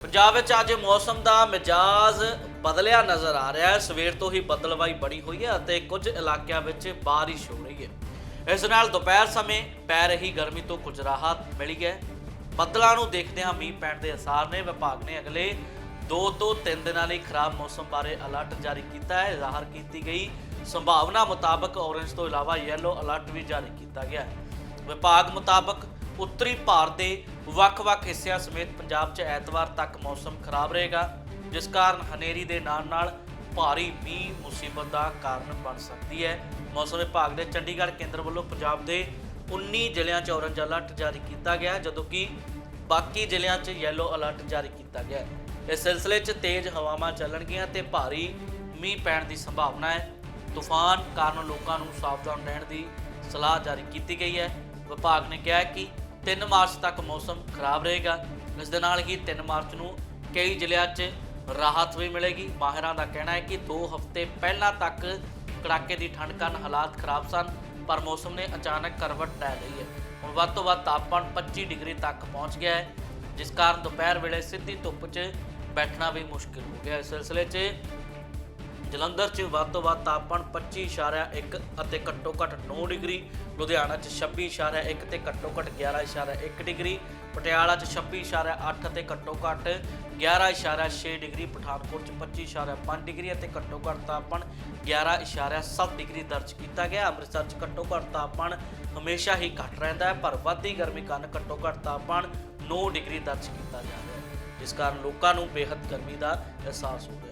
ਪੰਜਾਬ ਵਿੱਚ ਅੱਜ ਮੌਸਮ ਦਾ ਮਿਜਾਜ਼ ਬਦਲਿਆ ਨਜ਼ਰ ਆ ਰਿਹਾ ਹੈ। ਸਵੇਰ ਤੋਂ ਹੀ ਬੱਦਲਵਾਈ ਬੜੀ ਹੋਈ ਹੈ ਅਤੇ ਕੁਝ ਇਲਾਕਿਆਂ ਵਿੱਚ ਬਾਰਿਸ਼ ਹੋ ਰਹੀ ਹੈ। ਇਸ ਨਾਲ ਦੁਪਹਿਰ ਸਮੇਂ ਪੈ ਰਹੀ ਗਰਮੀ ਤੋਂ ਕੁਝ ਰਾਹਤ ਮਿਲੀ ਹੈ। ਬੱਦਲਾਂ ਨੂੰ ਦੇਖਦਿਆਂ ਮੀਂਹ ਪੈਣ ਦੇ ਅਸਾਰ ਨੇ। ਵਿਭਾਗ ਨੇ ਅਗਲੇ 2 ਤੋਂ 3 ਦਿਨਾਂ ਲਈ ਖਰਾਬ ਮੌਸਮ ਬਾਰੇ ਅਲਰਟ ਜਾਰੀ ਕੀਤਾ ਹੈ। ਜ਼ਾਹਰ ਕੀਤੀ ਗਈ ਸੰਭਾਵਨਾ ਮੁਤਾਬਕ ਔਰੇਂਜ ਤੋਂ ਇਲਾਵਾ ਯੈਲੋ ਅਲਰਟ ਵੀ ਜਾਰੀ ਕੀਤਾ ਗਿਆ ਹੈ। ਵਿਭਾਗ ਮੁਤਾਬਕ ਉੱਤਰੀ ਭਾਰਤ ਦੇ ਵੱਖ-ਵੱਖ ਹਿੱਸਿਆਂ ਸਮੇਤ ਪੰਜਾਬ 'ਚ ਐਤਵਾਰ ਤੱਕ ਮੌਸਮ ਖਰਾਬ ਰਹੇਗਾ, ਜਿਸ ਕਾਰਨ ਹਨੇਰੀ ਦੇ ਨਾਲ-ਨਾਲ ਭਾਰੀ ਮੀਂਹ ਮੁਸੀਬਤ ਦਾ ਕਾਰਨ ਬਣ ਸਕਦੀ ਹੈ। ਮੌਸਮ ਵਿਭਾਗ ਦੇ ਚੰਡੀਗੜ੍ਹ ਕੇਂਦਰ ਵੱਲੋਂ ਪੰਜਾਬ ਦੇ 19 ਜ਼ਿਲ੍ਹਿਆਂ 'ਚ ਔਰੰਜ ਅਲਰਟ ਜਾਰੀ ਕੀਤਾ ਗਿਆ, ਜਦੋਂ ਕਿ ਬਾਕੀ ਜ਼ਿਲ੍ਹਿਆਂ 'ਚ ਯੈਲੋ ਅਲਰਟ ਜਾਰੀ ਕੀਤਾ ਗਿਆ ਇਸ ਸਿਲਸਿਲੇ 'ਚ ਤੇਜ਼ ਹਵਾਵਾਂ ਚੱਲਣਗੀਆਂ ਤੇ ਭਾਰੀ ਮੀਂਹ ਪੈਣ ਦੀ ਸੰਭਾਵਨਾ ਹੈ। ਤੂਫਾਨ ਕਾਰਨ ਲੋਕਾਂ ਨੂੰ ਸਾਵਧਾਨ ਰਹਿਣ ਦੀ ਸਲਾਹ ਜਾਰੀ ਕੀਤੀ ਗਈ ਹੈ। ਵਿਭਾਗ ਨੇ ਕਿਹਾ ਹੈ ਕਿ 3 ਮਾਰਚ ਤੱਕ ਮੌਸਮ ਖਰਾਬ ਰਹੇਗਾ। ਇਸ ਦੇ ਨਾਲ ਹੀ 3 ਮਾਰਚ ਨੂੰ ਕਈ ਜ਼ਿਲ੍ਹਿਆਂ 'ਚ ਰਾਹਤ ਵੀ ਮਿਲੇਗੀ। ਮਾਹਿਰਾਂ ਦਾ ਕਹਿਣਾ ਹੈ ਕਿ 2 ਹਫ਼ਤੇ ਪਹਿਲਾਂ ਤੱਕ ਕੜਾਕੇ ਦੀ ਠੰਡ ਕਾਰਨ ਹਾਲਾਤ ਖਰਾਬ ਸਨ, ਪਰ ਮੌਸਮ ਨੇ ਅਚਾਨਕ ਕਰਵਟ ਲੈ ਲਈ ਹੈ। ਹੁਣ ਵੱਧ ਤੋਂ ਵੱਧ ਤਾਪਮਾਨ 25 ਡਿਗਰੀ ਤੱਕ ਪਹੁੰਚ ਗਿਆ ਹੈ, ਜਿਸ ਕਾਰਨ ਦੁਪਹਿਰ ਵੇਲੇ ਸਿੱਧੀ ਧੁੱਪ 'ਚ ਬੈਠਣਾ ਵੀ ਮੁਸ਼ਕਿਲ ਹੋ ਗਿਆ। ਇਸ ਸਿਲਸਿਲੇ 'ਚ ਜਲੰਧਰ 'ਚ ਵੱਧ ਤੋਂ ਵੱਧ ਤਾਪਮਾਨ 25.1 ਅਤੇ ਘੱਟੋ ਘੱਟ 9 ਡਿਗਰੀ, ਲੁਧਿਆਣਾ 'ਚ 26.1 ਤੇ ਘੱਟੋ ਘੱਟ 11.1 ਡਿਗਰੀ, ਪਟਿਆਲਾ 'ਚ 26.8 ਅਤੇ ਘੱਟੋ ਘੱਟ 11.6 ਡਿਗਰੀ, ਪਠਾਨਕੋਟ 'ਚ 25.5 ਡਿਗਰੀ ਅਤੇ ਘੱਟੋ ਘੱਟ ਤਾਪਮਾਨ 11.7 ਡਿਗਰੀ ਦਰਜ ਕੀਤਾ ਗਿਆ। ਅੰਮ੍ਰਿਤਸਰ 'ਚ ਘੱਟੋ ਘੱਟ ਤਾਪਮਾਨ ਹਮੇਸ਼ਾ ਹੀ ਘੱਟ ਰਹਿੰਦਾ ਹੈ, ਪਰ ਵੱਧਦੀ ਗਰਮੀ ਕਾਰਨ ਘੱਟੋ ਘੱਟ ਤਾਪਮਾਨ 9 ਡਿਗਰੀ ਦਰਜ ਕੀਤਾ ਜਾ ਰਿਹਾ ਹੈ। ਜਿਸ ਕਾਰਨ ਲੋਕਾਂ ਨੂੰ ਬੇਹੱਦ ਗਰਮੀ ਦਾ ਅਹਿਸਾਸ ਹੋ ਰਿਹਾ